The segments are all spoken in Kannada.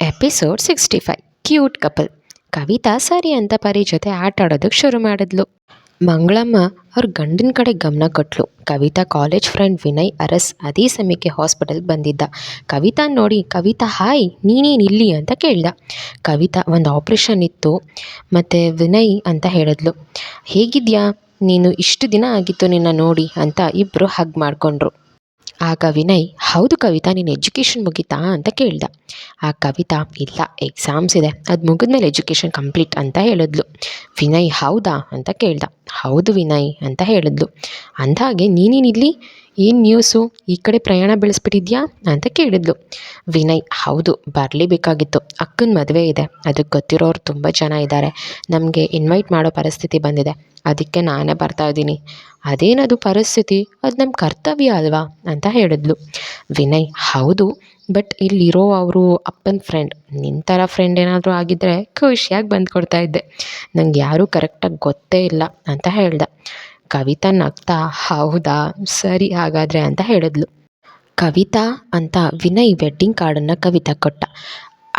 Episode sixty five. Cute couple. Kavitha ಸರಿ ಅಂತ ಪರಿ ಜೊತೆ ಆಟ ಆಡೋದಕ್ಕೆ ಶುರು ಮಾಡಿದ್ಲು. ಮಂಗಳಮ್ಮ ಅವ್ರ ಗಂಡನ ಕಡೆ ಗಮನ ಕೊಟ್ಲು. ಕವಿತಾ ಕಾಲೇಜ್ ಫ್ರೆಂಡ್ ವಿನಯ್ ಅರಸ್ ಅದೇ ಸಮಯಕ್ಕೆ ಹಾಸ್ಪಿಟಲ್ಗೆ ಬಂದಿದ್ದ. ಕವಿತಾ ನೋಡಿ, ಕವಿತಾ, ಹಾಯ್, ನೀನೇನು ಇಲ್ಲಿ? ಅಂತ ಕೇಳ್ದ. ಕವಿತಾ ಒಂದು ಆಪ್ರೇಷನ್ ಇತ್ತು. ಮತ್ತು ವಿನಯ್ ಅಂತ ಹೇಳಿದ್ಲು. ಹೇಗಿದ್ಯಾ? ನೀನು ಇಷ್ಟು ದಿನ ಆಗಿತ್ತು ನಿನ್ನ ನೋಡಿ ಅಂತ ಇಬ್ಬರು ಹಗ್ ಮಾಡಿಕೊಂಡ್ರು. ಆಗ ವಿನಯ್ ಹೌದು ಕವಿತಾ, ನೀನು ಎಜುಕೇಷನ್ ಮುಗೀತಾ? ಅಂತ ಕೇಳ್ದ. ಆ ಕವಿತಾ, ಇಲ್ಲ ಎಕ್ಸಾಮ್ಸ್ ಇದೆ. ಅದು ಮುಗಿದ್ಮೇಲೆ ಎಜುಕೇಷನ್ ಕಂಪ್ಲೀಟ್ ಅಂತ ಹೇಳಿದ್ಲು. ವಿನಯ್ ಹೌದಾ ಅಂತ ಕೇಳ್ದ. ಹೌದು ವಿನಯ್ ಅಂತ ಹೇಳಿದ್ಲು. ಅಂದಹಾಗೆ ನೀನೇನಿಲ್ಲಿ ಏನು ನ್ಯೂಸು ಈ ಕಡೆ ಪ್ರಯಾಣ ಬೆಳೆಸ್ಬಿಟ್ಟಿದ್ಯಾ? ಅಂತ ಕೇಳಿದ್ಲು. ವಿನಯ್, ಹೌದು ಬರಲೇಬೇಕಾಗಿತ್ತು ಅಕ್ಕನ ಮದುವೆ ಇದೆ. ಅದಕ್ಕೆ ಗೊತ್ತಿರೋರು ತುಂಬ ಜನ ಇದ್ದಾರೆ ನಮಗೆ ಇನ್ವೈಟ್ ಮಾಡೋ ಪರಿಸ್ಥಿತಿ ಬಂದಿದೆ. ಅದಕ್ಕೆ ನಾನೇ ಬರ್ತಾ ಇದ್ದೀನಿ. ಅದೇನದು ಪರಿಸ್ಥಿತಿ? ಅದು ನಮ್ಮ ಕರ್ತವ್ಯ ಅಲ್ವಾ? ಅಂತ ಹೇಳಿದ್ಲು. ವಿನಯ್, ಹೌದು, ಬಟ್ ಇಲ್ಲಿರೋ ಅವರು ಅಪ್ಪನ ಫ್ರೆಂಡ್ ನಿನ್ನ ಥರ ಫ್ರೆಂಡ್ ಏನಾದರೂ ಆಗಿದ್ದರೆ ಖುಷಿಯಾಗಿ ಬಂದು ಕೊಡ್ತಾ ಇದ್ದೆ. ನಂಗೆ ಯಾರೂ ಕರೆಕ್ಟಾಗಿ ಗೊತ್ತೇ ಇಲ್ಲ ಅಂತ ಹೇಳ್ದೆ. ಕವಿತಾ ನಗ್ತಾ, ಹೌದಾ? ಸರಿ ಹಾಗಾದರೆ ಅಂತ ಹೇಳಿದ್ಲು. ಕವಿತಾ ಅಂತ ವಿನಯ್ ವೆಡ್ಡಿಂಗ್ ಕಾರ್ಡನ್ನು ಕವಿತಾ ಕೊಟ್ಟ.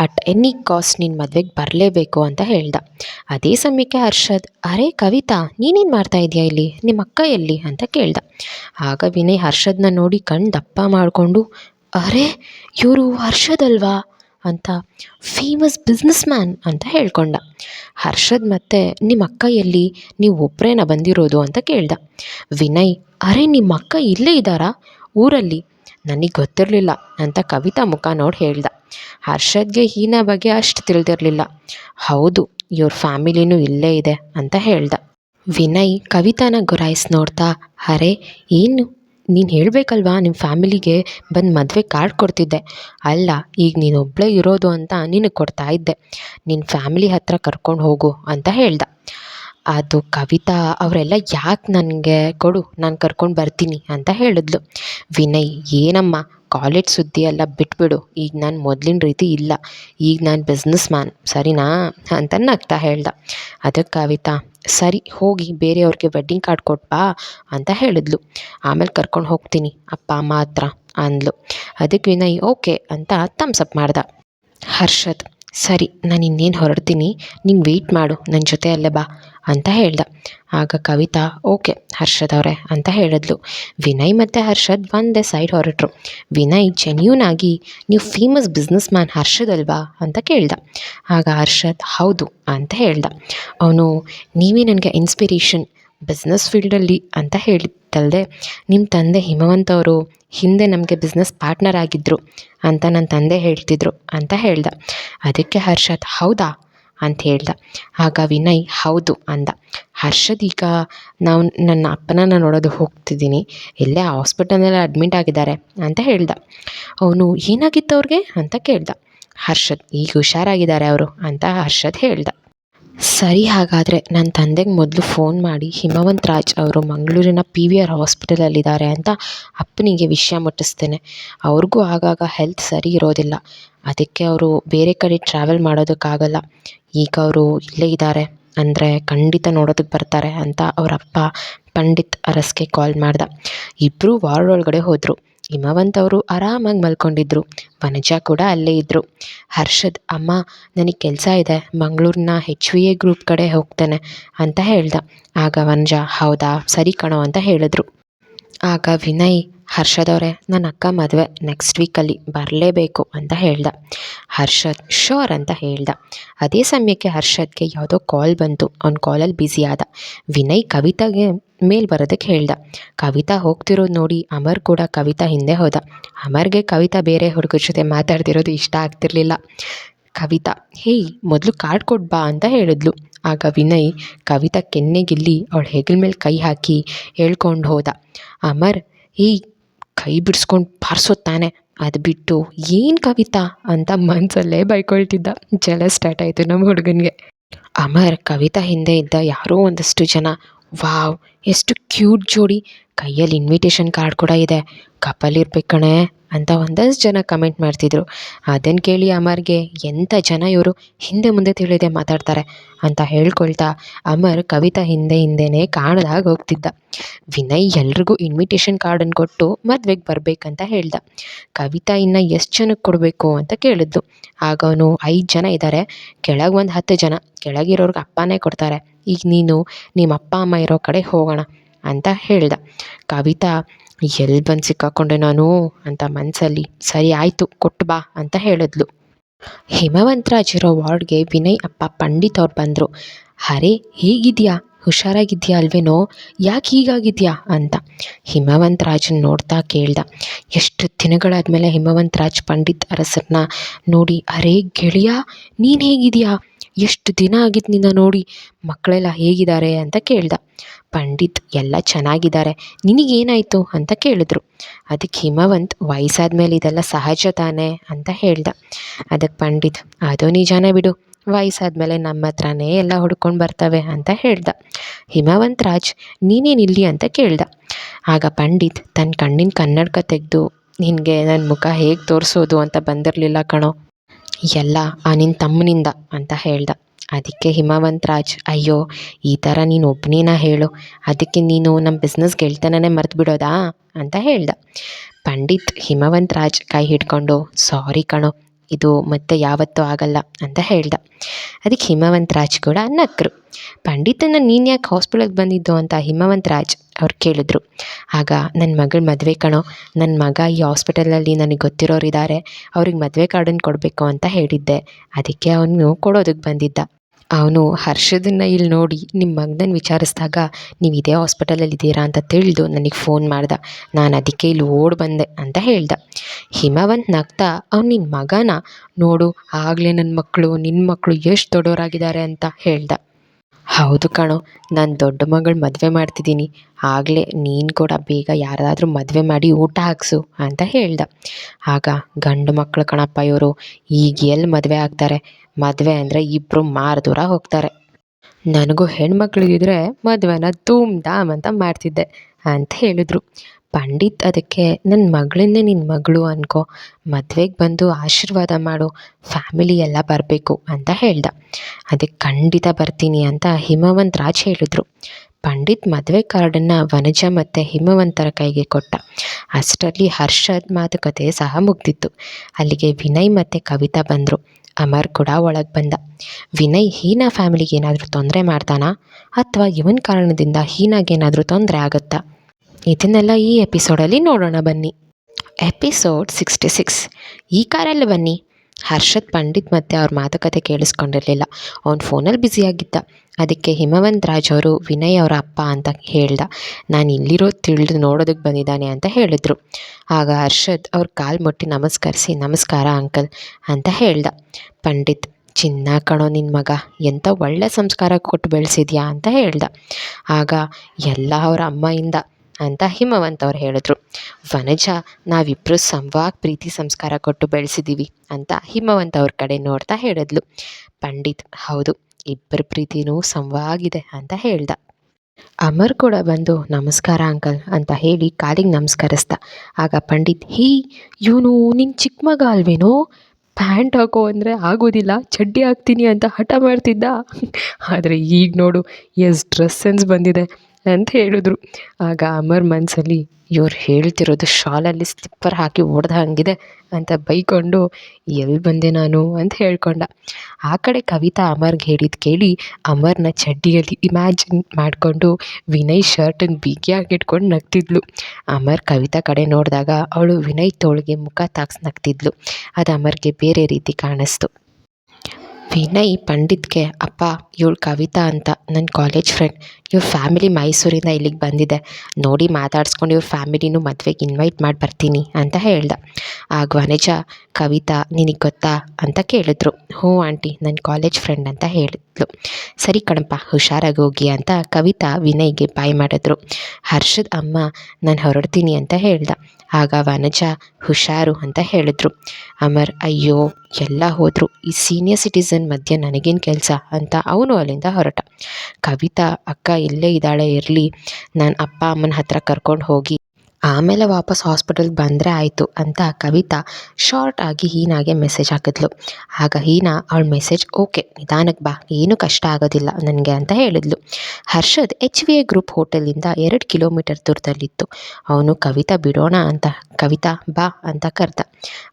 ಅಟ್ ಎನಿ ಕಾಸ್ಟ್ ನಿನ್ನ ಮದುವೆಗೆ ಬರಲೇಬೇಕು ಅಂತ ಹೇಳ್ದ. ಅದೇ ಸಮಯಕ್ಕೆ ಹರ್ಷದ್, ಅರೆ ಕವಿತಾ, ನೀನೇನು ಮಾಡ್ತಾ ಇದೆಯಾ ಇಲ್ಲಿ? ನಿಮ್ಮ ಅಕ್ಕ ಎಲ್ಲಿ? ಅಂತ ಕೇಳ್ದ. ಆಗ ವಿನಯ್ ಹರ್ಷದ್ನ ನೋಡಿ ಕಣ್ಣು ದಪ್ಪ ಮಾಡಿಕೊಂಡು, ಅರೆ, ಇವರು ಹರ್ಷದ್ ಅಲ್ವಾ? ಅಂತ ಫೇಮಸ್ ಬಿಸ್ನೆಸ್ ಮ್ಯಾನ್ ಅಂತ ಹೇಳ್ಕೊಂಡ. ಹರ್ಷದ್ ಮತ್ತೆ ನಿಮ್ಮ ಅಕ್ಕ ಎಲ್ಲಿ ನೀವು ಒಬ್ಬರೇನ ಬಂದಿರೋದು ಅಂತ ಕೇಳ್ದ. ವಿನಯ್, ಅರೆ, ನಿಮ್ಮ ಅಕ್ಕ ಇಲ್ಲೇ ಇದ್ದಾರಾ? ಊರಲ್ಲಿ? ನನಗೆ ಗೊತ್ತಿರಲಿಲ್ಲ ಅಂತ ಕವಿತಾ ಮುಖ ನೋಡಿ ಹೇಳ್ದ. ಹರ್ಷದ್ಗೆ ಹೀನ ಬಗ್ಗೆ ಅಷ್ಟು ತಿಳಿದಿರಲಿಲ್ಲ. ಹೌದು, ಇವ್ರ ಫ್ಯಾಮಿಲಿನೂ ಇಲ್ಲೇ ಇದೆ ಅಂತ ಹೇಳ್ದ. ವಿನಯ್ ಕವಿತಾನ ಗುರಾಯಿಸಿ ನೋಡ್ತಾ, ಅರೆ, ಏನು? ನೀನು ಹೇಳಬೇಕಲ್ವಾ? ನಿಮ್ಮ ಫ್ಯಾಮಿಲಿಗೆ ಬಂದು ಮದುವೆ ಕಾರ್ಡ್ ಕೊಡ್ತಿದ್ದೆ. ಅಲ್ಲ, ಈಗ ನೀನು ಒಬ್ಬಳೇ ಇರೋದು ಅಂತ ನಿನಗೆ ಕೊಡ್ತಾ ಇದ್ದೆ. ನಿನ್ನ ಫ್ಯಾಮಿಲಿ ಹತ್ರ ಕರ್ಕೊಂಡು ಹೋಗು ಅಂತ ಹೇಳ್ದ. ಅದು ಕವಿತಾ ಅವರೆಲ್ಲ ಯಾಕೆ ನನಗೆ ಕೊಡು, ನಾನು ಕರ್ಕೊಂಡು ಬರ್ತೀನಿ ಅಂತ ಹೇಳಿದ್ಲು. ವಿನಯ್, ಏನಮ್ಮ ಕಾಲೇಜ್ ಸುದ್ದಿ ಎಲ್ಲ ಬಿಟ್ಬಿಡು. ಈಗ ನಾನು ಮೊದಲಿನ ರೀತಿ ಇಲ್ಲ. ಈಗ ನಾನು ಬಿಸ್ನೆಸ್ ಮ್ಯಾನ್ ಸರಿನಾ? ಅಂತ ನಗ್ತಾ ಹೇಳ್ದ. ಅದಕ್ಕೆ ಕವಿತಾ ಸರಿ, ಹೋಗಿ ಬೇರೆಯವ್ರಿಗೆ ವೆಡ್ಡಿಂಗ್ ಕಾರ್ಡ್ ಕೊಟ್ಬಾ ಅಂತ ಹೇಳಿದ್ಲು. ಆಮೇಲೆ ಕರ್ಕೊಂಡು ಹೋಗ್ತೀನಿ, ಅಪ್ಪ ಅಮ್ಮ ಹತ್ರ ಅಂದ್ಲು. ಅದಕ್ಕೆ ವಿನಯ್, ಓಕೆ ಅಂತ ಥಮ್ಸ್ ಅಪ್ ಮಾಡ್ದ. ಹರ್ಷದ್, ಸರಿ, ನಾನು ಇನ್ನೇನು ಹೊರಡ್ತೀನಿ, ನೀನು ವೆಯ್ಟ್ ಮಾಡು ನನ್ನ ಜೊತೆ ಅಲ್ಲೇ ಬಾ. ಅಂತ ಹೇಳ್ದ. ಆಗ ಕವಿತಾ, ಓಕೆ, ಹರ್ಷದ್ ಅವರೇ ಅಂತ ಹೇಳಿದ್ಲು. ವಿನಯ್ ಮತ್ತು ಹರ್ಷದ್ ಒಂದೇ ಸೈಡ್ ಹೊರಟರು. ವಿನಯ್ ಜೆನ್ಯೂನ್ ಆಗಿ, ನೀವು ಫೇಮಸ್ ಬಿಸ್ನೆಸ್ ಮ್ಯಾನ್ ಹರ್ಷದ್ ಅಲ್ವಾ? ಅಂತ ಕೇಳ್ದ. ಆಗ ಹರ್ಷದ್, ಹೌದು ಅಂತ ಹೇಳ್ದ. ಅವನು, ನೀವೇ ನನಗೆ ಇನ್ಸ್ಪಿರೇಷನ್ ಬಿಸ್ನೆಸ್ ಫೀಲ್ಡಲ್ಲಿ ಅಂತ ಹೇಳಿದ್ದಲ್ಲದೆ ನಿಮ್ಮ ತಂದೆ ಹಿಮವಂತ ಅವರು ಹಿಂದೆ ನಮಗೆ ಬಿಸ್ನೆಸ್ ಪಾರ್ಟ್ನರ್ ಆಗಿದ್ದರು ಅಂತ ನನ್ನ ತಂದೆ ಹೇಳ್ತಿದ್ರು ಅಂತ ಹೇಳ್ದ. ಅದಕ್ಕೆ ಹರ್ಷದ್, ಹೌದಾ? ಅಂತ ಹೇಳ್ದ. ಆಗ ವಿನಯ್, ಹೌದು ಅಂದ. ಹರ್ಷದ್, ಈಗ ನಾವು ನನ್ನ ಅಪ್ಪನನ್ನು ನೋಡೋದು ಹೋಗ್ತಿದ್ದೀನಿ. ಇಲ್ಲೇ ಹಾಸ್ಪಿಟಲಲ್ಲಿ ಅಡ್ಮಿಟ್ ಆಗಿದ್ದಾರೆ ಅಂತ ಹೇಳ್ದ. ಅವನು ಏನಾಗಿತ್ತು ಅವ್ರಿಗೆ? ಅಂತ ಕೇಳ್ದ. ಹರ್ಷದ್, ಈಗ ಹುಷಾರಾಗಿದ್ದಾರೆ ಅವರು ಅಂತ ಹರ್ಷದ್ ಹೇಳ್ದ. ಸರಿ, ಹಾಗಾದರೆ ನನ್ನ ತಂದೆಗೆ ಮೊದಲು ಫೋನ್ ಮಾಡಿ ಹಿಮವಂತ್ ರಾಜ್ ಅವರು ಮಂಗಳೂರಿನ ಪಿ ವಿ ಆರ್ ಹಾಸ್ಪಿಟಲಲ್ಲಿದ್ದಾರೆ ಅಂತ ಅಪ್ಪನಿಗೆ ವಿಷಯ ಮುಟ್ಟಿಸ್ತೇನೆ. ಅವ್ರಿಗೂ ಆಗಾಗ ಹೆಲ್ತ್ ಸರಿ ಇರೋದಿಲ್ಲ. ಅದಕ್ಕೆ ಅವರು ಬೇರೆ ಕಡೆ ಟ್ರಾವೆಲ್ ಮಾಡೋದಕ್ಕಾಗಲ್ಲ. ಈಗ ಅವರು ಇಲ್ಲೇ ಇದ್ದಾರೆ ಅಂದರೆ ಖಂಡಿತ ನೋಡೋದಕ್ಕೆ ಬರ್ತಾರೆ ಅಂತ ಅವ್ರ ಅಪ್ಪ ಪಂಡಿತ್ ಅರಸ್ಗೆ ಕಾಲ್ ಮಾಡ್ದ. ಇಬ್ಬರು ವಾರ್ಡ್ ಒಳಗಡೆ ಹೋದರು. ಹಿಮವಂತ್ ಅವರು ಆರಾಮಾಗಿ ಮಲ್ಕೊಂಡಿದ್ರು. ವನಜಾ ಕೂಡ ಅಲ್ಲೇ ಇದ್ದರು ಹರ್ಷದ್, ಅಮ್ಮ, ನನಗೆ ಕೆಲಸ ಇದೆ. ಮಂಗಳೂರಿನ ಹೆಚ್ ವಿ ಎ ಗ್ರೂಪ್ ಕಡೆ ಹೋಗ್ತೇನೆ ಅಂತ ಹೇಳ್ದ. ಆಗ ವನಜಾ, ಹೌದಾ? ಸರಿ ಕಣೋ ಅಂತ ಹೇಳಿದ್ರು. ಆಗ ವಿನಯ್ ಹರ್ಷದವರೇ ನನ್ನ ಅಕ್ಕ ಮದುವೆ ನೆಕ್ಸ್ಟ್ ವೀಕಲ್ಲಿ ಬರಲೇಬೇಕು ಅಂತ ಹೇಳ್ದ. ಹರ್ಷದ್ ಶೋರ್ ಅಂತ ಹೇಳ್ದ. ಅದೇ ಸಮಯಕ್ಕೆ ಹರ್ಷದ್ಗೆ ಯಾವುದೋ ಕಾಲ್ ಬಂತು. ಅವ್ನ ಕಾಲಲ್ಲಿ ಬ್ಯುಸಿ ಆದ. ವಿನಯ್ ಕವಿತಾಗೆ ಮೇಲ್ ಬರೋದಕ್ಕೆ ಹೇಳ್ದ. ಕವಿತಾ ಹೋಗ್ತಿರೋದು ನೋಡಿ ಅಮರ್ ಕೂಡ ಕವಿತಾ ಹಿಂದೆ ಹೋದ. ಅಮರ್ಗೆ ಕವಿತಾ ಬೇರೆ ಹುಡುಗರ ಜೊತೆ ಮಾತಾಡ್ತಿರೋದು ಇಷ್ಟ ಆಗ್ತಿರ್ಲಿಲ್ಲ. ಕವಿತಾ ಹೇಯ್ ಮೊದಲು ಕಾರ್ಡ್ ಕೊಡ್ಬಾ ಅಂತ ಹೇಳಿದ್ಲು. ಆಗ ವಿನಯ್ ಕವಿತಾ ಕೆನ್ನೆಗಿಲ್ಲಿ ಅವಳ ಹೆಗಲ ಮೇಲೆ ಕೈ ಹಾಕಿ ಹೇಳ್ಕೊಂಡು ಹೋದ. ಅಮರ್ ಏಯ್ ಕೈ ಬಿಡಿಸ್ಕೊಂಡು ಪಾರ್ಸೋತಾನೆ ಅದು ಬಿಟ್ಟು ಏನು ಕವಿತಾ ಅಂತ ಮನಸಲ್ಲೇ ಬೈಕೊಳ್ತಿದ್ದ. ಜಲ ಸ್ಟಾರ್ಟ್ ಆಯಿತು ನಮ್ಮ ಹುಡುಗನಿಗೆ. ಅಮರ್ ಕವಿತಾ ಹಿಂದೆ ಇದ್ದ ಯಾರೋ ಒಂದಷ್ಟು ಜನ. ವಾವ್, ಎಷ್ಟು ಕ್ಯೂಟ್ ಜೋಡಿ. ಕೈಯಲ್ಲಿ ಇನ್ವಿಟೇಷನ್ ಕಾರ್ಡ್ ಕೂಡ ಇದೆ. ಕಪಲ್ ಇರ್ಬೇಕು ಕಣೆ ಅಂತ ಒಂದಷ್ಟು ಜನ ಕಮೆಂಟ್ ಮಾಡ್ತಿದ್ರು. ಅದನ್ನು ಕೇಳಿ ಅಮರ್ಗೆ ಎಂಥ ಜನ ಇವರು ಹಿಂದೆ ಮುಂದೆ ತಿಳಿದೆ ಮಾತಾಡ್ತಾರೆ ಅಂತ ಹೇಳ್ಕೊಳ್ತಾ ಅಮರ್ ಕವಿತಾ ಹಿಂದೆ ಹಿಂದೆನೇ ಕಾಣದಾಗ ಹೋಗ್ತಿದ್ದ. ವಿನಯ್ ಎಲ್ರಿಗೂ ಇನ್ವಿಟೇಷನ್ ಕಾರ್ಡನ್ನು ಕೊಟ್ಟು ಮದುವೆಗೆ ಬರಬೇಕಂತ ಹೇಳ್ದ. ಕವಿತಾ ಇನ್ನು ಎಷ್ಟು ಜನಕ್ಕೆ ಕೊಡಬೇಕು ಅಂತ ಕೇಳಿದ್ಲು ಆಗ ಅವನು ಐದು ಜನ ಇದ್ದಾರೆ ಕೆಳಗೆ ಒಂದು ಹತ್ತು ಜನ. ಕೆಳಗಿರೋರ್ಗೆ ಅಪ್ಪನೇ ಕೊಡ್ತಾರೆ. ಈಗ ನೀನು ನಿಮ್ಮ ಅಪ್ಪ, ಅಮ್ಮ ಇರೋ ಕಡೆ ಹೋಗೋಣ. ಅಂತ ಹೇಳ್ದ. ಕವಿತಾ ಎಲ್ಲಿ ಬಂದು ಸಿಕ್ಕಾಕೊಂಡೆ ನಾನು? ಅಂತ ಮನಸ್ಸಲ್ಲಿ ಸರಿ ಆಯಿತು, ಕೊಟ್ಟು ಬಾ ಅಂತ ಹೇಳಿದ್ಲು. ಹಿಮವಂತ್ ರಾಜ್ ಇರೋ ವಾರ್ಡ್ಗೆ ವಿನಯ್ ಅಪ್ಪ ಪಂಡಿತ್ ಅವ್ರು ಬಂದರು. ಅರೆ, ಹೇಗಿದ್ಯಾ? ಹುಷಾರಾಗಿದ್ಯಾ ಅಲ್ವೇನೋ? ಯಾಕೆ ಹೀಗಾಗಿದೆಯಾ ಅಂತ. ಹಿಮವಂತ್ ರಾಜನ್ ನೋಡ್ತಾ ಕೇಳ್ದ. ಎಷ್ಟು ದಿನಗಳಾದಮೇಲೆ ಹಿಮವಂತರಾಜ್ ಪಂಡಿತ್ ಅರಸರನ್ನ ನೋಡಿ, ಅರೆ, ಗೆಳೆಯ, ನೀನು ಹೇಗಿದೆಯಾ? ಎಷ್ಟು ದಿನ ಆಗಿತ್ತು ನಿನ್ನ ನೋಡಿ? ಮಕ್ಕಳೆಲ್ಲ ಹೇಗಿದ್ದಾರೆ? ಅಂತ ಕೇಳ್ದ. ಪಂಡಿತ್ ಎಲ್ಲ ಚೆನ್ನಾಗಿದ್ದಾರೆ. ನಿನಗೇನಾಯಿತು ಅಂತ ಕೇಳಿದ್ರು. ಅದಕ್ಕೆ ಹಿಮವಂತ್ ವಯಸ್ಸಾದ್ಮೇಲೆ ಇದೆಲ್ಲ ಸಹಜ ತಾನೆ ಅಂತ ಹೇಳ್ದ. ಅದಕ್ಕೆ ಪಂಡಿತ್, ಅದು ನಿಜಾನೇ ಬಿಡು. ವಯಸ್ಸಾದ ಮೇಲೆ ನಮ್ಮ ಹತ್ರನೇ ಎಲ್ಲ ಹುಡ್ಕೊಂಡು ಬರ್ತವೆ ಅಂತ ಹೇಳ್ದ. ಹಿಮವಂತ್ ರಾಜ್, ನೀನೇನು ಇಲ್ಲಿ ಅಂತ ಕೇಳ್ದ. ಆಗ ಪಂಡಿತ್ ತನ್ನ ಕಣ್ಣಿನ ಕನ್ನಡಕ ತೆಗೆದು, ನಿನಗೆ ನನ್ನ ಮುಖ ಹೇಗೆ ತೋರಿಸೋದು ಅಂತ ಬಂದಿರಲಿಲ್ಲ ಕಣೋ. ಎಲ್ಲ ಆ ನಿನ್ನ ತಮ್ಮನಿಂದ ಅಂತ ಹೇಳ್ದ. ಅದಕ್ಕೆ ಹಿಮವಂತ್ ರಾಜ್, ಅಯ್ಯೋ, ಈ ಥರ ನೀನು ಒಬ್ಬನೇನ ಹೇಳು. ಅದಕ್ಕೆ ನೀನು ನಮ್ಮ ಬಿಸ್ನೆಸ್ ಗೆಳ್ತನನೇ ಮರ್ತು ಬಿಡೋದಾ? ಅಂತ ಹೇಳ್ದ. ಪಂಡಿತ್ ಹಿಮವಂತ್ ರಾಜ್ ಕೈ ಹಿಡ್ಕೊಂಡು ಸಾರಿ ಕಣೋ, ಇದು ಮತ್ತೆ ಯಾವತ್ತೂ ಆಗಲ್ಲ ಅಂತ ಹೇಳ್ದ. ಅದಕ್ಕೆ ಹಿಮವಂತ್ ರಾಜ್ ಕೂಡ ನಕ್ಕರು ಪಂಡಿತನ ನೀನು ಯಾಕೆ ಹಾಸ್ಪಿಟಲ್ಗೆ ಬಂದಿದ್ದು ಅಂತ ಹಿಮವಂತ್ ರಾಜ್ ಅವ್ರು ಕೇಳಿದ್ರು. ಆಗ ನನ್ನ ಮಗಳ ಮದುವೆ ಕಣೋ ನನ್ನ ಮಗ ಈ ಹಾಸ್ಪಿಟಲಲ್ಲಿ ನನಗೆ ಗೊತ್ತಿರೋರು ಇದ್ದಾರೆ ಅವ್ರಿಗೆ ಮದುವೆ ಕಾರ್ಡನ್ನು ಕೊಡಬೇಕು ಅಂತ ಹೇಳಿದ್ದೆ. ಅದಕ್ಕೆ ಅವನು ಕೊಡೋದಕ್ಕೆ ಬಂದಿದ್ದ. ಅವನು ಹರ್ಷದನ್ನು ಇಲ್ಲಿ ನೋಡಿ ನಿಮ್ಮ ಮಗನ ವಿಚಾರಿಸಿದಾಗ ನೀವು ಇದೇ ಹಾಸ್ಪಿಟಲಲ್ಲಿ ಇದ್ದೀರಾ ಅಂತ ತಿಳಿದು ನನಗೆ ಫೋನ್ ಮಾಡ್ದೆ. ನಾನು ಅದಕ್ಕೆ ಇಲ್ಲಿ ಓಡಿ ಬಂದೆ ಅಂತ ಹೇಳ್ದ. ಹಿಮವಂತ್ ನಗ್ತಾ, ಅವ್ನು ನಿನ್ನ ಮಗನ? ನೋಡು, ಆಗಲೇ ನನ್ನ ಮಕ್ಕಳು ನಿನ್ನ ಮಕ್ಕಳು ಎಷ್ಟು ದೊಡ್ಡವರಾಗಿದ್ದಾರೆ ಅಂತ ಹೇಳ್ದ. ಹೌದು ಕಣೋ ನನ್ನ ದೊಡ್ಡ ಮಗಳು ಮದುವೆ ಮಾಡ್ತಿದ್ದೀನಿ. ಆಗಲೇ ನೀನು ಕೂಡ ಬೇಗ ಯಾರಾದರೂ ಮದುವೆ ಮಾಡಿ ಊಟ ಹಾಕ್ಸು ಅಂತ ಹೇಳ್ದ. ಆಗ ಗಂಡು ಮಕ್ಕಳು ಕಣಪ್ಪ ಇವರು, ಈಗ ಎಲ್ಲಿ ಮದುವೆ ಆಗ್ತಾರೆ? ಮದುವೆ ಅಂದರೆ ಇಬ್ಬರು ಮಾರು ದೂರ ಹೋಗ್ತಾರೆ. ನನಗೂ ಹೆಣ್ಮಕ್ಳಿಗಿದ್ರೆ ಮದುವೆನ ಧೂಮ್ ಧಾಮ್ ಅಂತ ಮಾಡ್ತಿದ್ದೆ ಅಂತ ಹೇಳಿದ್ರು. ಪಂಡಿತ್ ಅದಕ್ಕೆ ನನ್ನ ಮಗಳನ್ನೇ ನಿನ್ನ ಮಗಳು ಅನ್ಕೋ, ಮದುವೆಗೆ ಬಂದು ಆಶೀರ್ವಾದ ಮಾಡು, ಫ್ಯಾಮಿಲಿ ಎಲ್ಲ ಬರಬೇಕು, ಅಂತ ಹೇಳ್ದ. ಅದಕ್ಕೆ ಖಂಡಿತ ಬರ್ತೀನಿ, ಅಂತ ಹಿಮವಂತ್ ರಾಜ್ ಹೇಳಿದ್ರು. ಪಂಡಿತ್ ಮದುವೆ ಕಾರ್ಡನ್ನು ವನಜ ಮತ್ತು ಹಿಮವಂತರ ಕೈಗೆ ಕೊಟ್ಟ. ಅಷ್ಟರಲ್ಲಿ ಹರ್ಷದ್ ಮಾತುಕತೆ ಸಹ ಮುಗ್ದಿತ್ತು. ಅಲ್ಲಿಗೆ ವಿನಯ್ ಮತ್ತು ಕವಿತಾ ಬಂದರು. ಅಮರ್ ಕೂಡ ಒಳಗೆ ಬಂದ. ವಿನಯ್ ಹೀನಾ ಫ್ಯಾಮಿಲಿಗೆ ಏನಾದರೂ ತೊಂದರೆ ಮಾಡ್ತಾನಾ? ಅಥವಾ ಇವನ್ ಕಾರಣದಿಂದ ಹೀನಾಗೇನಾದರೂ ತೊಂದರೆ ಆಗುತ್ತಾ? ಇದನ್ನೆಲ್ಲ ಈ ಎಪಿಸೋಡಲ್ಲಿ ನೋಡೋಣ ಬನ್ನಿ. Episode sixty six. ಈ ಕಾರಲ್ಲಿ ಬನ್ನಿ. ಹರ್ಷದ್ ಪಂಡಿತ್ ಮತ್ತು ಅವ್ರ ಮಾತುಕತೆ ಕೇಳಿಸ್ಕೊಂಡಿರಲಿಲ್ಲ. ಅವ್ನ ಫೋನಲ್ಲಿ ಬ್ಯುಸಿಯಾಗಿದ್ದ. ಅದಕ್ಕೆ ಹಿಮವಂತ್ ರಾಜ್ ಅವರು ವಿನಯ್ ಅವರ ಅಪ್ಪ ಅಂತ ಹೇಳ್ದ. ನಾನು ಇಲ್ಲಿರೋ ತಿಳಿದು ನೋಡೋದಕ್ಕೆ ಬಂದಿದ್ದಾನೆ ಅಂತ ಹೇಳಿದ್ರು. ಆಗ ಹರ್ಷದ್ ಅವ್ರ ಕಾಲು ಮುಟ್ಟಿ ನಮಸ್ಕರಿಸಿ, ನಮಸ್ಕಾರ ಅಂಕಲ್ ಅಂತ ಹೇಳ್ದ. ಪಂಡಿತ್, ಚಿನ್ನ ಕಣೋ ನಿನ್ನ ಮಗ ಎಂಥ ಒಳ್ಳೆ ಸಂಸ್ಕಾರ ಕೊಟ್ಟು ಬೆಳೆಸಿದ್ಯಾ ಅಂತ ಹೇಳ್ದ. ಆಗ ಎಲ್ಲ ಅವರ ಅಮ್ಮಯಿಂದ ಅಂತ ಹಿಮವಂತ್ ಅವ್ರು ಹೇಳಿದ್ರು. ವನಜ ನಾವಿಬ್ಬರು ಸಮವಾಗಿ ಪ್ರೀತಿ ಸಂಸ್ಕಾರ ಕೊಟ್ಟು ಬೆಳೆಸಿದ್ದೀವಿ ಅಂತ ಹಿಮವಂತ್ ಅವ್ರ ಕಡೆ ನೋಡ್ತಾ ಹೇಳಿದ್ಲು. ಪಂಡಿತ್, ಹೌದು, ಇಬ್ಬರ ಪ್ರೀತಿನೂ ಸಂವಾಗಿದೆ ಅಂತ ಹೇಳ್ದ. ಅಮರ್ ಕೂಡ ಬಂದು, ನಮಸ್ಕಾರ ಅಂಕಲ್ ಅಂತ ಹೇಳಿ ಕಾಲಿಗೆ ನಮಸ್ಕರಿಸ್ದ. ಆಗ ಪಂಡಿತ್, ಹೀ, ಇವನು ನಿನ್ನ ಚಿಕ್ಕ ಮಗ ಅಲ್ವೇನೋ? ಪ್ಯಾಂಟ್ ಹಾಕೋ ಅಂದರೆ ಆಗೋದಿಲ್ಲ, ಚಡ್ಡಿ ಹಾಕ್ತೀನಿ ಅಂತ ಹಠ ಮಾಡ್ತಿದ್ದ. ಆದರೆ ಈಗ ನೋಡು ಎಸ್ ಡ್ರೆಸ್ ಸೆನ್ಸ್ ಬಂದಿದೆ. ಅಂತ ಹೇಳಿದ್ರು. ಆಗ ಅಮರ್ ಮನಸ್ಸಲ್ಲಿ ಇವ್ರು ಹೇಳ್ತಿರೋದು ಶಾಲಲ್ಲಿ ಸ್ಲಿಪ್ಪರ್ ಹಾಕಿ ಓಡ್ದ ಹಾಗಿದೆ ಅಂತ ಬೈಕೊಂಡು ಎಲ್ಲಿ ಬಂದೆ ನಾನು? ಅಂತ ಹೇಳ್ಕೊಂಡ. ಆ ಕಡೆ ಕವಿತಾ ಅಮರ್ಗೆ ಹೇಳಿದ್ದು ಕೇಳಿ, ಅಮರ್ನ ಚಡ್ಡಿಯಲ್ಲಿ ಇಮ್ಯಾಜಿನ್ ಮಾಡಿಕೊಂಡು ವಿನಯ್ ಶರ್ಟನ್ನು ಬಿಗಿಯಾಗಿ ಇಟ್ಕೊಂಡು ನಗ್ತಿದ್ಲು. ಅಮರ್ ಕವಿತಾ ಕಡೆ ನೋಡಿದಾಗ, ಅವಳು ವಿನಯ್ ತೋಳಿಗೆ ಮುಖ ತಾಕ್ಸ್ ನಗ್ತಿದ್ಲು. ಅದು ಅಮರ್ಗೆ ಬೇರೆ ರೀತಿ ಕಾಣಿಸ್ತು. ವಿನಯ್ ಪಂಡಿತ್ಗೆ, ಅಪ್ಪ, ಇವಳು ಕವಿತಾ ಅಂತ ನನ್ನ ಕಾಲೇಜ್ ಫ್ರೆಂಡ್ ಇವ್ರ ಫ್ಯಾಮಿಲಿ ಮೈಸೂರಿಂದ ಇಲ್ಲಿಗೆ ಬಂದಿದೆ. ನೋಡಿ ಮಾತಾಡ್ಸ್ಕೊಂಡು ಇವ್ರ ಫ್ಯಾಮಿಲಿನೂ ಮದುವೆಗೆ ಇನ್ವೈಟ್ ಮಾಡಿ ಬರ್ತೀನಿ ಅಂತ ಹೇಳ್ದ. ಆಗ ವನಜ, ಕವಿತಾ, ನಿನಗೆ ಗೊತ್ತಾ? ಅಂತ ಕೇಳಿದ್ರು. ಹ್ಞೂ ಆಂಟಿ ನನ್ನ ಕಾಲೇಜ್ ಫ್ರೆಂಡ್ ಅಂತ ಹೇಳಿದ್ಲು. ಸರಿ ಕಣಪ್ಪ, ಹುಷಾರಾಗಿ ಹೋಗಿ ಅಂತ ಕವಿತಾ ವಿನಯ್ಗೆ ಬಾಯ್ ಮಾಡಿದ್ರು. ಹರ್ಷದ ಅಮ್ಮ, ನಾನು ಹೊರಡ್ತೀನಿ ಅಂತ ಹೇಳ್ದ. ಆಗ ವನಜ, ಹುಷಾರು ಅಂತ ಹೇಳಿದ್ರು. ಅಮರ್, ಅಯ್ಯೋ, ಎಲ್ಲ ಹೋದರು. ಈ ಸೀನಿಯರ್ ಸಿಟಿಸನ್ ಅಣ್ಣನ ಮಧ್ಯೆ ನನಗೇನು ಕೆಲಸ ಅಂತ ಅವನು ಅಲ್ಲಿಂದ ಹೊರಟ. ಕವಿತಾ, ಅಕ್ಕ ಇಲ್ಲೇ ಇದ್ದಾಳೆ, ಇರಲಿ. ನಾನು ಅಪ್ಪ, ಅಮ್ಮನ ಹತ್ರ ಕರ್ಕೊಂಡು ಹೋಗಿ. ಆಮೇಲೆ ವಾಪಸ್ ಹಾಸ್ಪಿಟಲ್ಗೆ ಬಂದರೆ ಆಯಿತು ಅಂತ ಕವಿತಾ ಶಾರ್ಟ್ ಆಗಿ ಹೀನಾಗೆ ಮೆಸೇಜ್ ಹಾಕಿದ್ಲು. ಆಗ ಹೀನಾ, ಅವಳ ಮೆಸೇಜ್ ಓಕೆ ನಿಧಾನಕ್ಕೆ ಬಾ, ಏನೂ ಕಷ್ಟ ಆಗೋದಿಲ್ಲ ನನಗೆ ಅಂತ ಹೇಳಿದ್ಲು. Harshad H V A group ಹೋಟೆಲಿಂದ ಎರಡು ಕಿಲೋಮೀಟರ್ ದೂರದಲ್ಲಿತ್ತು. ಅವನು, ಕವಿತಾ ಬಿಡೋಣ ಅಂತ, ಕವಿತಾ ಬಾ ಅಂತ ಕರೆದ.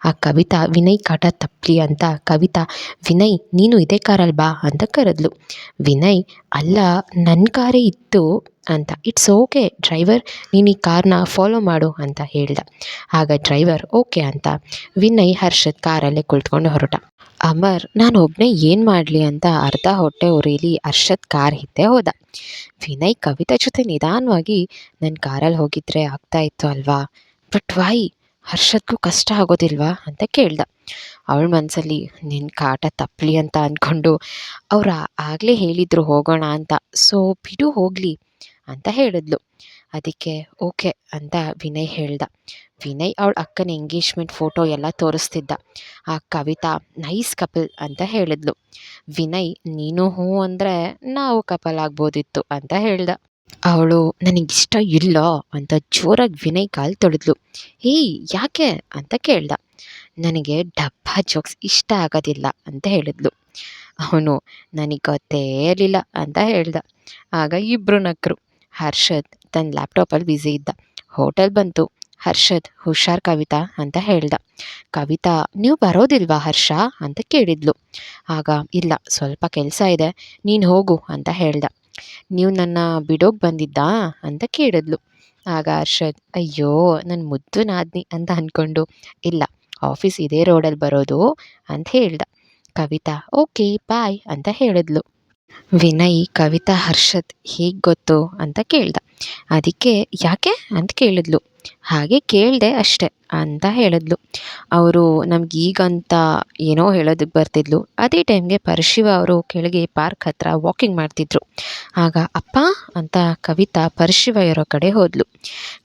ಆ ಕವಿತಾ, ವಿನಯ್, ಕಾಟ ತಪ್ಪಲಿ ಅಂತ ಕವಿತಾ, ವಿನಯ್, ನೀನು ಇದೇ ಕಾರಲ್ಲಿ ಬಾ ಅಂತ ಕರೆದ್ಲು. ವಿನಯ್, ಅಲ್ಲ ನನ್ನ ಕಾರೇ ಇತ್ತು ಅಂತ. ಇಟ್ಸ್ ಓಕೆ ಡ್ರೈವರ್ ನೀನು ಈ ಕಾರ್ನ ಫಾಲೋ ಮಾಡು ಅಂತ ಹೇಳ್ದ. ಆಗ ಡ್ರೈವರ್ ಓಕೆ ಅಂತ. ವಿನಯ್, ಹರ್ಷದ್ ಕಾರಲ್ಲೇ ಕುಳಿತ್ಕೊಂಡು ಹೊರಟ. ಅಮರ್, ನಾನು ಒಬ್ಬನೇ ಏನು ಮಾಡಲಿ ಅಂತ ಅರ್ಧ ಹೊಟ್ಟೆ ಉರಿಲಿ ಹರ್ಷದ್ ಕಾರ್ ಹಿಂದೆ ಹೋದ. ವಿನಯ್ ಕವಿತಾ ಜೊತೆ ನಿಧಾನವಾಗಿ ನನ್ನ ಕಾರಲ್ಲಿ ಹೋಗಿದ್ರೆ ಆಗ್ತಾ ಇತ್ತು ಅಲ್ವಾ? ಬಟ್ ವೈ ಹರ್ಷದ್ಗೂ ಕಷ್ಟ ಆಗೋದಿಲ್ವಾ? ಅಂತ ಕೇಳ್ದ. ಅವಳ ಮನಸ್ಸಲ್ಲಿ ನಿನ್ನ ಕಾಟ ತಪ್ಪಲಿ ಅಂತ ಅಂದ್ಕೊಂಡು ಅವ್ರು ಆಗಲೇ ಹೇಳಿದರು ಹೋಗೋಣ ಅಂತ. ಸೊ ಬಿಡು ಹೋಗಲಿ. ಅಂತ ಹೇಳಿದ್ಲು. ಅದಕ್ಕೆ, ಓಕೆ ಅಂತ ವಿನಯ್ ಹೇಳ್ದ. ವಿನಯ್ ಅವಳ ಅಕ್ಕನ ಎಂಗೇಜ್ಮೆಂಟ್ ಫೋಟೋ ಎಲ್ಲ ತೋರಿಸ್ತಿದ್ದ. ಆ ಕವಿತಾ ನೈಸ್ ಕಪಲ್ ಅಂತ ಹೇಳಿದ್ಲು. ವಿನಯ್, ನೀನು ಹ್ಞೂ ಅಂದರೆ ನಾವು ಕಪಲ್ ಆಗ್ಬೋದಿತ್ತು ಅಂತ ಹೇಳ್ದ. ಅವಳು ನನಗಿಷ್ಟ ಇಲ್ಲ ಅಂತ ಜೋರಾಗಿ ವಿನಯ್ ಕಾಲು ತೊಳೆದ್ಲು. ಏಯ್, ಯಾಕೆ? ಅಂತ ಕೇಳ್ದ. ನನಗೆ ಡಬ್ಬ ಜೋಕ್ಸ್ ಇಷ್ಟ ಆಗೋದಿಲ್ಲ ಅಂತ ಹೇಳಿದ್ಲು. ಅವನು ನನಗೆ ಗೊತ್ತೇ ಇರಲಿಲ್ಲ ಅಂತ ಹೇಳ್ದ. ಆಗ ಇಬ್ಬರು ನಕ್ಕರು ಹರ್ಷದ್ ತನ್ನ ಲ್ಯಾಪ್ಟಾಪಲ್ಲಿ ಬ್ಯುಸಿ ಇದ್ದ. ಹೋಟೆಲ್ ಬಂತು. ಹರ್ಷದ್ ಹುಷಾರ್ ಕವಿತಾ ಅಂತ ಹೇಳ್ದ. ಕವಿತಾ, ನೀವು ಬರೋದಿಲ್ವಾ ಹರ್ಷ? ಅಂತ ಕೇಳಿದ್ಲು. ಆಗ, ಇಲ್ಲ, ಸ್ವಲ್ಪ ಕೆಲಸ ಇದೆ, ನೀನು ಹೋಗು ಅಂತ ಹೇಳ್ದ. ನೀವು ನನ್ನ ಬಿಡೋಕೆ ಬಂದಿದ್ದಾ? ಅಂತ ಕೇಳಿದ್ಲು. ಆಗ ಹರ್ಷದ್, ಅಯ್ಯೋ ನನ್ನ ಮುದ್ದು ನಾದ್ನಿ ಅಂತ ಅಂದ್ಕೊಂಡು ಇಲ್ಲ ಆಫೀಸ್ ಇದೇ ರೋಡಲ್ಲಿ ಬರೋದು ಅಂತ ಹೇಳ್ದ. ಕವಿತಾ, ಓಕೆ ಬಾಯ್ ಅಂತ ಹೇಳಿದ್ಲು. ವಿನಯ್, ಕವಿತಾ, ಹರ್ಷದ್ ಹೇಗೆ ಗೊತ್ತು ಅಂತ ಕೇಳ್ದ. ಅದಕ್ಕೆ ಯಾಕೆ ಅಂತ ಕೇಳಿದ್ಲು. ಹಾಗೆ ಕೇಳಿದೆ ಅಷ್ಟೆ ಅಂತ ಹೇಳಿದ್ಲು. ಅವರು ನಮ್ಗೆ ಈಗಂತ ಏನೋ ಹೇಳೋದಕ್ಕೆ ಬರ್ತಿದ್ಲು. ಅದೇ ಟೈಮ್ಗೆ ಪರಶಿವ ಅವರು ಕೆಳಗೆ ಪಾರ್ಕ್ ಹತ್ರ ವಾಕಿಂಗ್ ಮಾಡ್ತಿದ್ರು. ಆಗ ಅಪ್ಪ ಅಂತ ಕವಿತಾ ಪರಶಿವ ಇರೋ ಕಡೆ ಹೋದ್ಲು.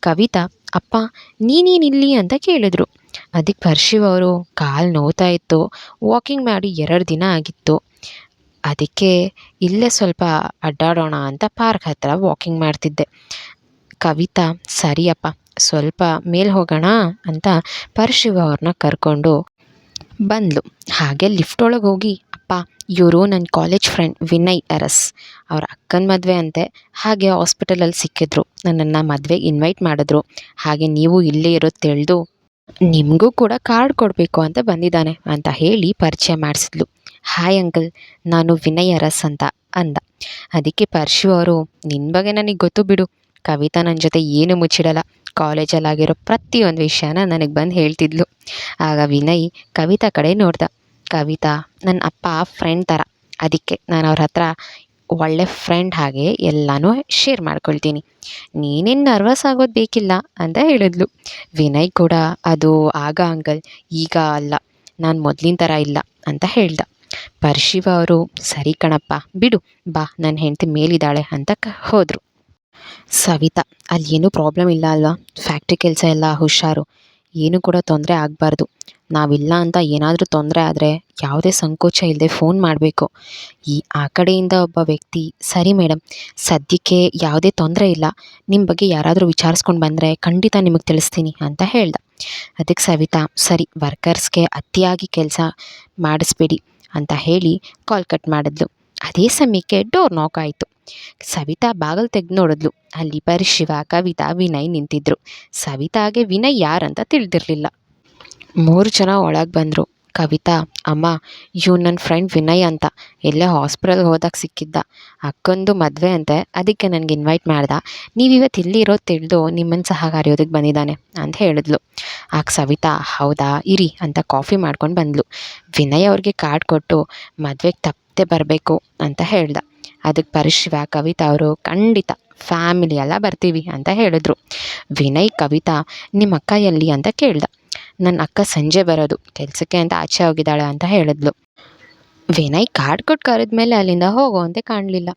ಕವಿತಾ, ಅಪ್ಪ ನೀನೇನಿಲ್ಲಿ ಅಂತ ಕೇಳಿದ್ರು. ಅದಕ್ಕೆ ಪರಶಿವ ಅವರು ಕಾಲು ನೋವ್ತಾ ಇತ್ತು. ವಾಕಿಂಗ್ ಮಾಡಿ ಎರಡು ದಿನ ಆಗಿತ್ತು. ಅದಕ್ಕೆ ಇಲ್ಲೇ ಸ್ವಲ್ಪ ಅಡ್ಡಾಡೋಣ ಅಂತ ಪಾರ್ಕ್ ಹತ್ತಿರ ವಾಕಿಂಗ್ ಮಾಡ್ತಿದ್ದೆ. ಕವಿತಾ, ಸರಿಯಪ್ಪ, ಸ್ವಲ್ಪ ಮೇಲೆ ಹೋಗೋಣ ಅಂತ ಪರಶಿವ ಅವ್ರನ್ನ ಕರ್ಕೊಂಡು ಬಂದಳು ಹಾಗೆ ಲಿಫ್ಟ್ ಒಳಗೆ ಹೋಗಿ, ಅಪ್ಪ, ಇವರು ನನ್ನ ಕಾಲೇಜ್ ಫ್ರೆಂಡ್ ವಿನಯ್ ಅರಸ್. ಅವ್ರ ಅಕ್ಕನ ಮದುವೆ ಅಂತೆ. ಹಾಗೆ ಹಾಸ್ಪಿಟಲಲ್ಲಿ ಸಿಕ್ಕಿದ್ರು. ನನ್ನನ್ನು ಮದುವೆಗೆ ಇನ್ವೈಟ್ ಮಾಡಿದ್ರು. ಹಾಗೆ ನೀವು ಇಲ್ಲೇ ಇರೋದು ತಿಳಿದು ನಿಮಗೂ ಕೂಡ ಕಾರ್ಡ್ ಕೊಡಬೇಕು ಅಂತ ಬಂದಿದ್ದಾನೆ ಅಂತ ಹೇಳಿ ಪರಿಚಯ ಮಾಡಿಸಿದ್ಲು. ಹಾಯ್ ಅಂಕಲ್, ನಾನು ವಿನಯ್ ಅರಸ್ ಅಂತ ಅಂದ. ಅದಕ್ಕೆ ಪರ್ಶು ಅವರು ನಿನ್ನ ಬಗ್ಗೆ ನನಗೆ ಗೊತ್ತು ಬಿಡು. ಕವಿತಾ ನನ್ನ ಜೊತೆ ಏನು ಮುಚ್ಚಿಡಲ್ಲ. ಕಾಲೇಜಲ್ಲಿ ಆಗಿರೋ ಪ್ರತಿಯೊಂದು ವಿಷಯನ ನನಗೆ ಬಂದು ಹೇಳ್ತಿದ್ಲು. ಆಗ ವಿನಯ್ ಕವಿತಾ ಕಡೆ ನೋಡ್ದ. ಕವಿತಾ ನನ್ನ ಅಪ್ಪ ಫ್ರೆಂಡ್ ಥರ ಅದಕ್ಕೆ ನಾನು ಅವ್ರ ಹತ್ರ ಒಳ್ಳೆ ಫ್ರೆಂಡ್ ಹಾಗೆ ಎಲ್ಲನೂ ಶೇರ್ ಮಾಡ್ಕೊಳ್ತೀನಿ. ನೀನೇನು ನರ್ವಸ್ ಆಗೋದು ಬೇಕಿಲ್ಲ ಅಂತ ಹೇಳಿದ್ಲು. ವಿನಯ್ ಕೂಡ, ಅದು ಆಗ ಅಂಕಲ್, ಈಗ ಅಲ್ಲ. ನಾನು ಮೊದಲಿನ ಥರ ಇಲ್ಲ ಅಂತ ಹೇಳ್ದ. ಪರ್ಶಿವ ಅವರು, ಸರಿ ಕಣಪ್ಪ, ಬಿಡು, ಬಾ ನನ್ನ ಹೆಂಡತಿ ಮೇಲಿದ್ದಾಳೆ ಅಂತ ಕ, ಹೋದರು. ಸವಿತಾ, ಅಲ್ಲಿ ಏನೂ ಪ್ರಾಬ್ಲಮ್ ಇಲ್ಲ ಅಲ್ವಾ? ಫ್ಯಾಕ್ಟ್ರಿ ಕೆಲಸ ಎಲ್ಲ ಹುಷಾರು. ಏನೂ ಕೂಡ ತೊಂದರೆ ಆಗಬಾರ್ದು. ನಾವಿಲ್ಲ ಅಂತ ಏನಾದರೂ ತೊಂದರೆ ಆದರೆ ಯಾವುದೇ ಸಂಕೋಚ ಇಲ್ಲದೆ ಫೋನ್ ಮಾಡಬೇಕು. ಈ, ಆ ಕಡೆಯಿಂದ ಒಬ್ಬ ವ್ಯಕ್ತಿ, ಸರಿ ಮೇಡಮ್ ಸದ್ಯಕ್ಕೆ ಯಾವುದೇ ತೊಂದರೆ ಇಲ್ಲ. ನಿಮ್ಮ ಬಗ್ಗೆ ಯಾರಾದರೂ ವಿಚಾರಿಸ್ಕೊಂಡು ಬಂದರೆ ಖಂಡಿತ ನಿಮಗೆ ತಿಳಿಸ್ತೀನಿ ಅಂತ ಹೇಳ್ದ. ಅದಕ್ಕೆ ಸವಿತಾ, ಸರಿ ವರ್ಕರ್ಸ್ಗೆ ಅತಿಯಾಗಿ ಕೆಲಸ ಮಾಡಿಸ್ಬೇಡಿ. ಅಂತ ಹೇಳಿ ಕಾಲ್ ಕಟ್ ಮಾಡಿದ್ಲು. ಅದೇ ಸಮಯಕ್ಕೆ ಡೋರ್ ನಾಕ್ ಆಯಿತು. ಸವಿತಾ ಬಾಗಲ್ ತೆಗೆದು ನೋಡಿದ್ಲು. ಅಲ್ಲಿ ಪರಿಶಿವ ಕವಿತಾ, ವಿನಯ್ ನಿಂತಿದ್ರು. ಸವಿತಾಗೆ ವಿನಯ್ ಯಾರಂತ ತಿಳಿದಿರಲಿಲ್ಲ. ಮೂರು ಜನ ಒಳಗೆ ಬಂದರು. ಕವಿತಾ, ಅಮ್ಮ ಇವ್ ನನ್ನ ಫ್ರೆಂಡ್ ವಿನಯ್ ಅಂತ. ಎಲ್ಲೇ ಹಾಸ್ಪಿಟಲ್ಗೆ ಹೋದಾಗ ಸಿಕ್ಕಿದ್ದ. ಅಕ್ಕಂದು ಮದುವೆ ಅಂತೆ. ಅದಕ್ಕೆ ನನಗೆ ಇನ್ವೈಟ್ ಮಾಡ್ದ. ನೀವು ಇವತ್ತು ಇಲ್ಲಿ ಇರೋದು ತಿಳಿದು ನಿಮ್ಮನ್ನು ಸಹ ಕರೆಯೋದಕ್ಕೆ ಬಂದಿದ್ದಾನೆ ಅಂತ ಹೇಳಿದ್ಲು. ಆಗ ಸವಿತಾ, ಹೌದಾ, ಇರಿ ಅಂತ ಕಾಫಿ ಮಾಡ್ಕೊಂಡು ಬಂದ್ಲು. ವಿನಯ್ ಅವ್ರಿಗೆ ಕಾರ್ಡ್ ಕೊಟ್ಟು, ಮದುವೆಗೆ ತಪ್ಪದೆ ಬರಬೇಕು ಅಂತ ಹೇಳ್ದ. ಅದಕ್ಕೆ ಪರಿಶಿವ, ಕವಿತಾ ಅವರು, ಖಂಡಿತ, ಫ್ಯಾಮಿಲಿ ಎಲ್ಲ ಬರ್ತೀವಿ ಅಂತ ಹೇಳಿದ್ರು. ವಿನಯ್, ಕವಿತಾ ನಿಮ್ಮ ಅಕ್ಕ ಎಲ್ಲಿ? ಅಂತ ಕೇಳ್ದ. ನನ್ನ ಅಕ್ಕ ಸಂಜೆ ಬರೋದು, ಕೆಲಸಕ್ಕೆ ಅಂತ ಆಚೆ ಹೋಗಿದ್ದಾಳೆ ಅಂತ ಹೇಳಿದ್ಲು. ವಿನಯ್ ಕಾರ್ಡ್ ಕೊಟ್ಟು ಕರೆದ್ಮೇಲೆ ಅಲ್ಲಿಂದ ಹೋಗುವಂತೆ ಕಾಣಲಿಲ್ಲ.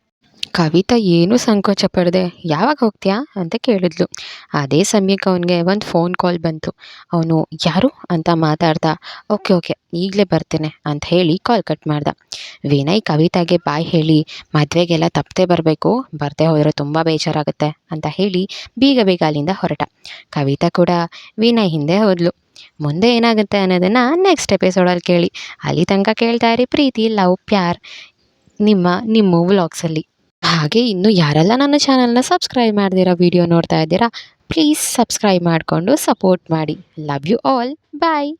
ಕವಿತಾ ಏನೂ ಸಂಕೋಚ ಪಡದೆ, ಯಾವಾಗ ಹೋಗ್ತೀಯಾ ಅಂತ ಕೇಳಿದ್ಲು. ಅದೇ ಸಮಯಕ್ಕೆ ಅವನಿಗೆ ಒಂದು ಫೋನ್ ಕಾಲ್ ಬಂತು. ಅವನು, ಯಾರು? ಅಂತ ಮಾತಾಡ್ತಾ, ಓಕೆ ಓಕೆ, ಈಗಲೇ ಬರ್ತೇನೆ ಅಂತ ಹೇಳಿ ಕಾಲ್ ಕಟ್ ಮಾಡ್ದ. ವಿನಯ್ ಕವಿತಾಗೆ ಬಾಯ್ ಹೇಳಿ, ಮದುವೆಗೆಲ್ಲ ತಪ್ಪದೆ ಬರಬೇಕು, ಬರದೆ ಹೋದರೆ ತುಂಬ ಬೇಜಾರಾಗುತ್ತೆ ಅಂತ ಹೇಳಿ ಬೀಗ ಬೇಗ ಅಲ್ಲಿಂದ ಹೊರಟ. ಕವಿತಾ ಕೂಡ ವಿನಯ್ ಹಿಂದೆ ಹೋದ್ಲು. ಮುಂದೆ ಏನಾಗುತ್ತೆ ಅನ್ನೋದನ್ನು ನೆಕ್ಸ್ಟ್ ಎಪಿಸೋಡಲ್ಲಿ ಕೇಳಿ. ಅಲ್ಲಿ ತನಕ ಕೇಳ್ತಾ ಇರಿ ಪ್ರೀತಿ ಲವ್ ಪ್ಯಾರ್ ನಿಮ್ಮ ನಿಮ್ಮ ವ್ಲಾಗ್ಸಲ್ಲಿ ಹಾಗೆ ಇನ್ನು ಯಾರೆಲ್ಲ ನನ್ನ ಚಾನಲ್ನ ಸಬ್ಸ್ಕ್ರೈಬ್ ಮಾಡ್ದಿರ ವಿಡಿಯೋ ನೋಡ್ತಾ ಇದ್ದೀರಾ ಪ್ಲೀಸ್ ಸಬ್ಸ್ಕ್ರೈಬ್ ಮಾಡಿಕೊಂಡು ಸಪೋರ್ಟ್ ಮಾಡಿ. Love you all bye